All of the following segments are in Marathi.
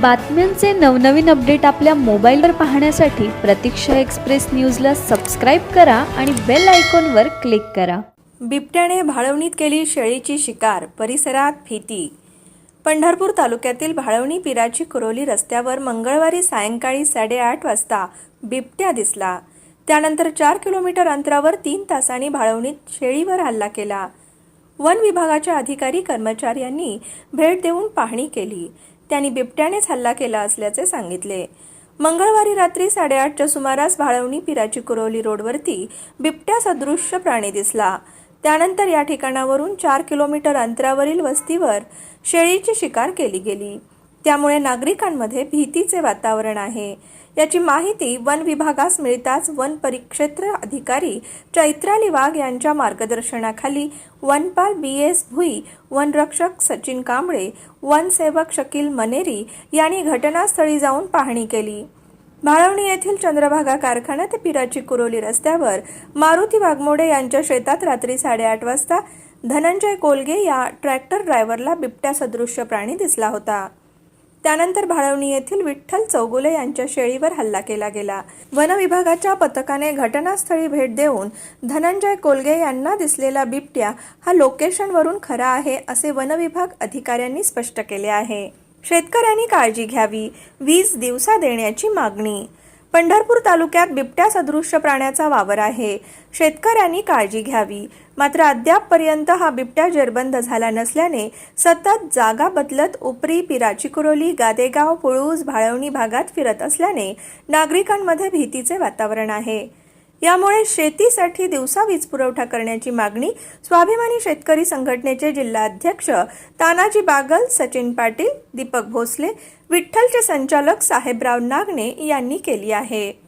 बातम्यांचे नवनवीन अपडेट आपल्या मोबाईलवर पाहण्यासाठी प्रतीक्षा एक्सप्रेस न्यूजला सबस्क्राईब करा आणि बेल आयकॉनवर क्लिक करा. बिबट्याने भाळवणीत केली शेळीची शिकार परिसरात भीती. पंढरपूर तालुक्यातील भाळवणी पिराची कुरोली रस्त्यावर मंगळवारी सायंकाळी साडेआठ वाजता बिबट्या दिसला. त्यानंतर चार किलोमीटर अंतरावर तीन तासांनी भाळवणीत शेळीवर हल्ला केला. वन विभागाच्या अधिकारी कर्मचाऱ्यांनी भेट देऊन पाहणी केली. त्यांनी बिबट्यानेच हल्ला केला असल्याचे सांगितले. मंगळवारी रात्री साडेआठच्या सुमारास भाळवणी पिराची कुरवली रोडवरती बिबट्या सदृश्य प्राणी दिसला. त्यानंतर या ठिकाणावरून चार किलोमीटर अंतरावरील वस्तीवर शेळीची शिकार केली गेली. त्यामुळे नागरिकांमध्ये भीतीचे वातावरण आहे. याची माहिती वन विभागास मिळताच वन परिक्षेत्र अधिकारी चैत्राली वाघ यांच्या मार्गदर्शनाखाली वनपाल बी एस भुई वनरक्षक सचिन कांबळे वनसेवक शकील मनेरी यांनी घटनास्थळी जाऊन पाहणी केली. भाळवणी येथील चंद्रभागा कारखाना ते पिराची कुरोली रस्त्यावर मारुती वाघमोडे यांच्या शेतात रात्री साडेआठ वाजता धनंजय कोलगे या ट्रॅक्टर ड्रायव्हरला बिबट्या सदृश्य प्राणी दिसला होता. त्यानंतर भाळवणी येथील विठ्ठल चौगुले यांच्या शेळीवर हल्ला केला गेला. वन विभागाच्या पथकाने घटनास्थळी भेट देऊन धनंजय कोलगे यांना दिसलेला बिबट्या हा लोकेशनवरून खरा आहे असे वनविभाग अधिकाऱ्यांनी स्पष्ट केले आहे. शेतकऱ्यांनी काळजी घ्यावी वीज दिवसा देण्याची मागणी पंढरपूर तालुक्यात बिबट्या सदृश्य प्राण्याचा वावर आहे. शेतकऱ्यांनी काळजी घ्यावी. मात्र अद्यापपर्यंत हा बिबट्या जेरबंद झाला नसल्याने सतत जागा बदलत उपरी पिराची कुरोली गादेगाव पुळूस भाळवणी भागात फिरत असल्याने नागरिकांमध्ये भीतीचे वातावरण आहे. यामुळे शेतीसाठी दिवसा वीज पुरवठा करण्याची मागणी स्वाभिमानी शेतकरी संघटनेचे जिल्हाध्यक्ष तानाजी बागल सचिन पाटील दीपक भोसले विठ्ठलचे संचालक साहेबराव नागणे यांनी केली आहे.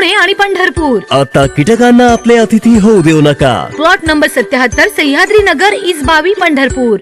पुणे आणि पंढरपूर. आता कीटकांना आपले अतिथी होऊ देऊ नका. प्लॉट नंबर सत्याहत्तर सह्याद्री नगर इस बावी पंढरपूर.